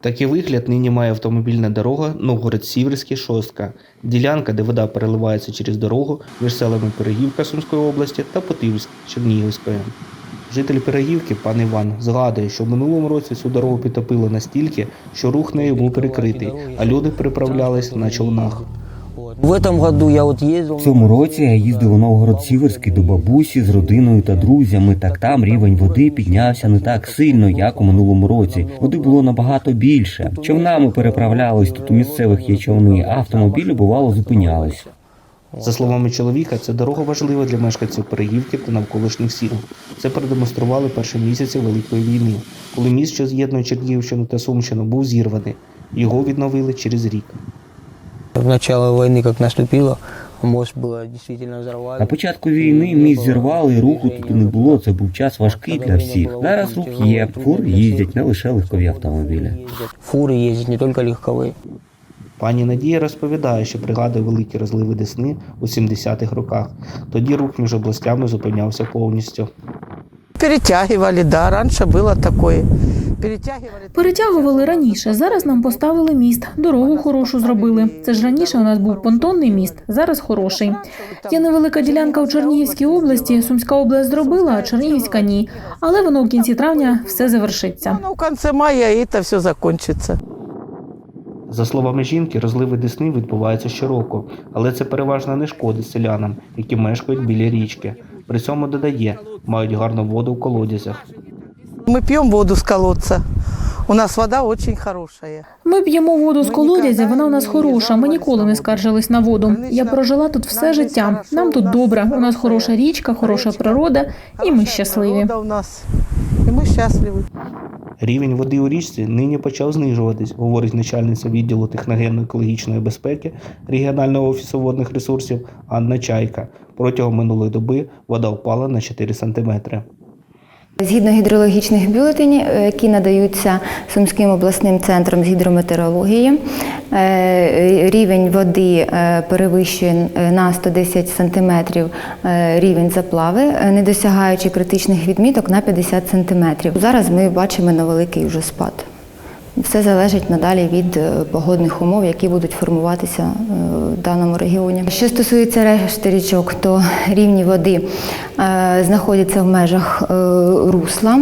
Такий вигляд нині має автомобільна дорога Новгород-Сіверський шостка. Ділянка, де вода переливається через дорогу між селами Перегівка Сумської області та Потивськ Чернігівської. Житель Перегівки, пан Іван, згадує, що в минулому році цю дорогу підтопило настільки, що рух нею був перекритий, а люди переправлялись на човнах. В этом году я вот ездил. В цьому році я їздив у Новгород-Сіверський до бабусі з родиною та друзями. Так там рівень води піднявся не так сильно, як у минулому році. Води було набагато більше. Човнами переправлялись тут у місцевих є човни, а автомобілі бувало зупинялись. За словами чоловіка, ця дорога важлива для мешканців Перегівки та навколишніх сіл. Це продемонстрували перші місяці Великої війни, коли міст, що з'єднує Чернігівщину та Сумщину, був зірваний. Його відновили через рік. В начало войны, как наступило, мост было действительно взорвали. На початку війни міст зірвали, і руху тут не було. Це був час важкий для всіх. Зараз рух є, фури їздять, не лише легкові автомобілі. Фуры ездят, не только легковые. Пані Надія розповідає, що пригадує великі розливи Десни у 70-х роках. Тоді рух між областями зупинявся повністю. Перетягивали, да, раньше было такое. Перетягивали. Перетягували раніше. Зараз нам поставили міст. Дорогу хорошу зробили. Це ж раніше у нас був понтонний міст, зараз хороший. Є невелика ділянка у Чернігівській області. Сумська область зробила, а Чернігівська ні. Але воно в кінці травня все завершиться. Ну, в конце мая это все закончится. За словами жінки, розливи Десни відбуваються щороку, але це переважно не шкодить селянам, які мешкають біля річки. При цьому додає, мають гарну воду в колодязях. Мы пьем воду с колодца. У нас вода очень хорошая. Ми п'ємо воду з колодязя, вона у нас хороша. Ми ніколи не скаржились на воду. Я прожила тут все життя. Нам тут добре. У нас хороша річка, хороша природа, і ми щасливі. Природа у нас. И мы счастливы. Рівень води у річці нині почав знижуватись, говорить начальниця відділу техногенно-екологічної безпеки регіонального офісу водних ресурсів Анна Чайка. Протягом минулої доби вода впала на 4 сантиметри. Згідно гідрологічних бюлетенів, е, які надаються Сумським обласним центром з гідрометеорології, е, рівень води е, перевищує на 110 сантиметрів рівень заплави, не досягаючи критичних відміток на 50 сантиметрів. Зараз ми бачимо на великий вже спад. Все залежить надалі від е, погодних умов, які будуть формуватися е, в даному регіоні. Що стосується решти річок, то рівні води е, знаходяться в межах русла.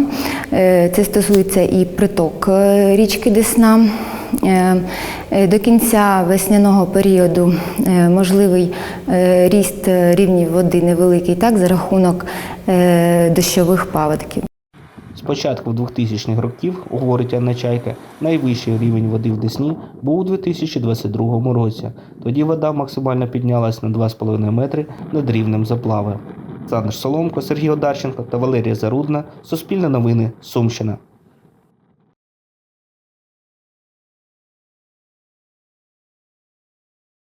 Це стосується і приток річки Десна. До кінця весняного періоду можливий ріст рівнів води невеликий, так за рахунок дощових паводків. Початку 2000-х років, говорить Анна Чайка, найвищий рівень води в Десні був у 2022 році. Тоді вода максимально піднялась на 2,5 метри над рівнем заплави. Олександр Соломко, Сергій Одарченко та Валерія Зарудна. Суспільне новини. Сумщина.